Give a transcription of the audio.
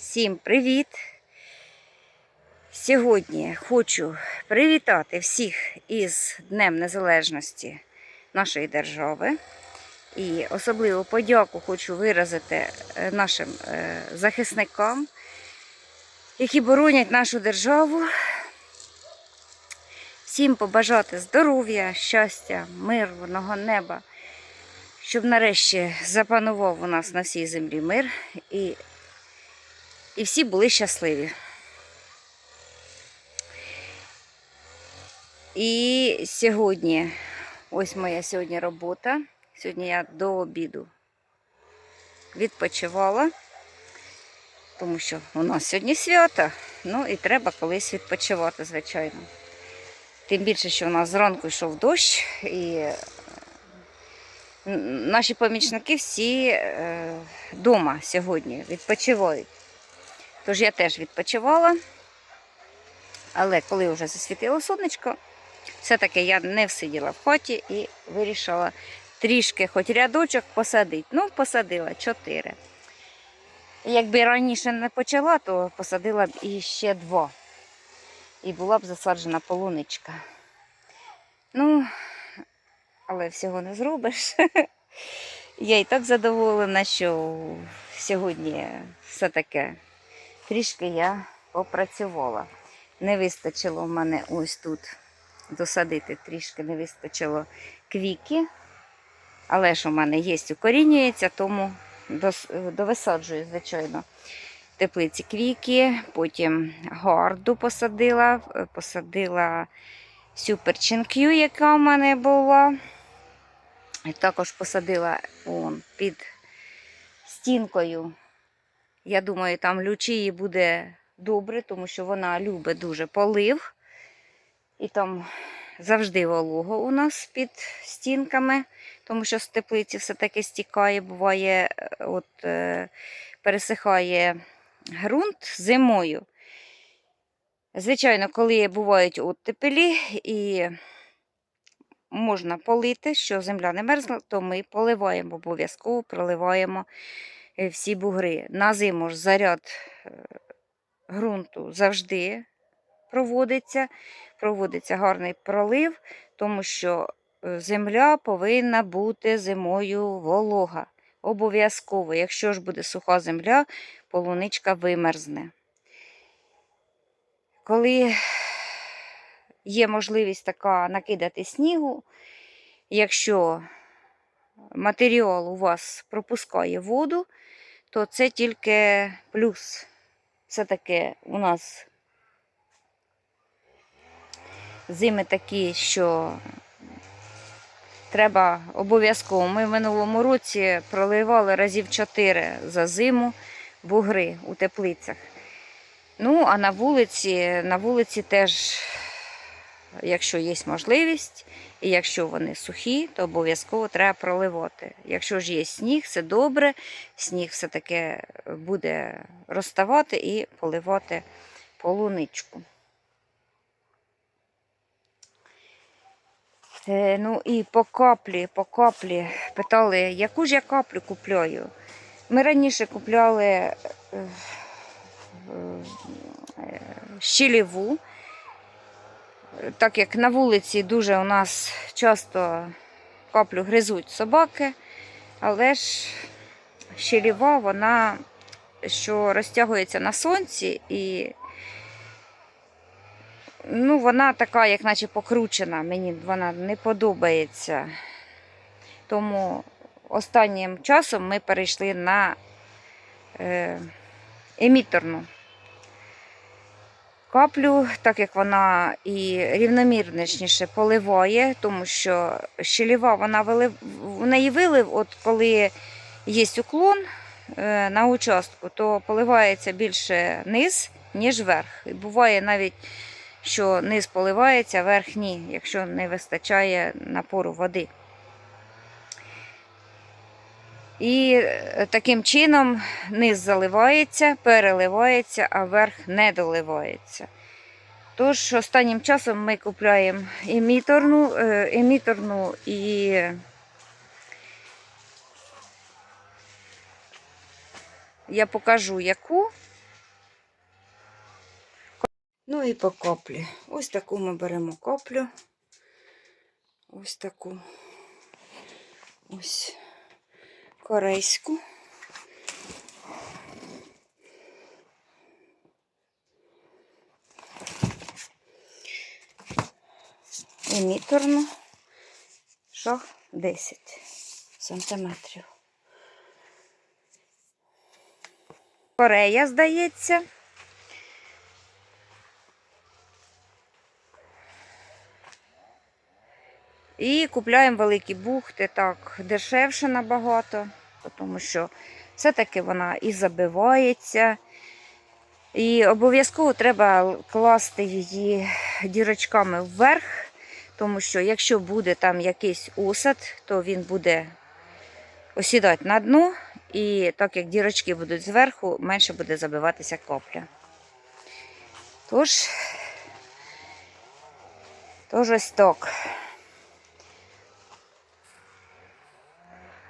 Всім привіт! Сьогодні хочу привітати всіх із Днем Незалежності нашої держави. І особливу подяку хочу виразити е, нашим е, захисникам, які боронять нашу державу. Всім побажати здоров'я, щастя, мирного неба, щоб нарешті запанував у нас на всій землі мир і і всі були щасливі. І сьогодні, ось моя сьогодні робота. Сьогодні я до обіду відпочивала, тому що у нас сьогодні свято, ну і треба колись відпочивати, звичайно. Тим більше, що у нас зранку йшов дощ, і е, наші помічники всі вдома сьогодні відпочивають. Тож я теж відпочивала. Але коли вже засвітило сонечко, все-таки я не всиділа в хаті і вирішила трішки хоч рядочок посадити. Ну, посадила чотири. Якби раніше не почала, то посадила б іще два. І була б засаджена полуничка. Ну, але всього не зробиш. Я і так задоволена, що сьогодні все таке трішки я попрацювала. Не вистачило в мене ось тут досадити, трішки не вистачило квіки. Але ж у мене є, укорінюється, тому довисаджую, звичайно, теплиці квіки, потім гарду посадила, е, посадила Super Chinkyu, яка в мене була. І також посадила он, під стінкою я думаю, там лючії буде добре, тому що вона любить дуже полив. І там завжди волого у нас під стінками, тому що з теплиці все-таки стікає, буває, е, от, е, пересихає ґрунт зимою. Звичайно, коли бувають оттепелі і можна полити, що земля не мерзла, то ми поливаємо, обов'язково проливаємо всі бугри. На зиму ж заряд е, ґрунту завжди проводиться. Проводиться гарний пролив, тому що е, земля повинна бути зимою волога. Обов'язково, якщо ж буде суха земля, полуничка вимерзне. Коли є можливість така накидати снігу, якщо матеріал у вас пропускає воду, то це тільки плюс. Все-таки у нас зими такі, що треба обов'язково. Ми в минулому році проливали разів 4 за зиму бугри у теплицях. Ну, а на вулиці, на вулиці теж, якщо є можливість, і якщо вони сухі, то обов'язково треба проливати. Якщо ж є сніг, це добре, сніг все-таки буде розставати і поливати полуничку. Е, ну і по каплі, по каплі питали, яку ж я каплю купляю. Ми раніше купляли е, е, щеліву, так як на вулиці дуже у нас часто каплю гризуть собаки, але ж щеліва, вона що розтягується на сонці і ну, вона така, як наче покручена, мені вона не подобається. Тому останнім часом ми перейшли на е, еміторну каплю, так як вона і рівномірніше поливає, тому що щеліва вона вилив, в неї вилив, от коли є уклон е, на участку, то поливається більше низ, ніж верх. І буває навіть, що низ поливається, верх ні, якщо не вистачає напору води. І е, таким чином низ заливається, переливається, а верх не доливається. Тож останнім часом ми купуємо еміторну, е, еміторну і я покажу яку. Ну і по коплі. Ось таку ми беремо коплю. Ось таку. Ось корейську. Еміторну. Шах 10 сантиметрів. Корея, здається. І купляємо великі бухти, так, дешевше набагато, тому що все-таки вона і забивається. І обов'язково треба класти її дірочками вверх, тому що якщо буде там якийсь осад, то він буде осідати на дно, і так як дірочки будуть зверху, менше буде забиватися копля. Тож, тож ось так.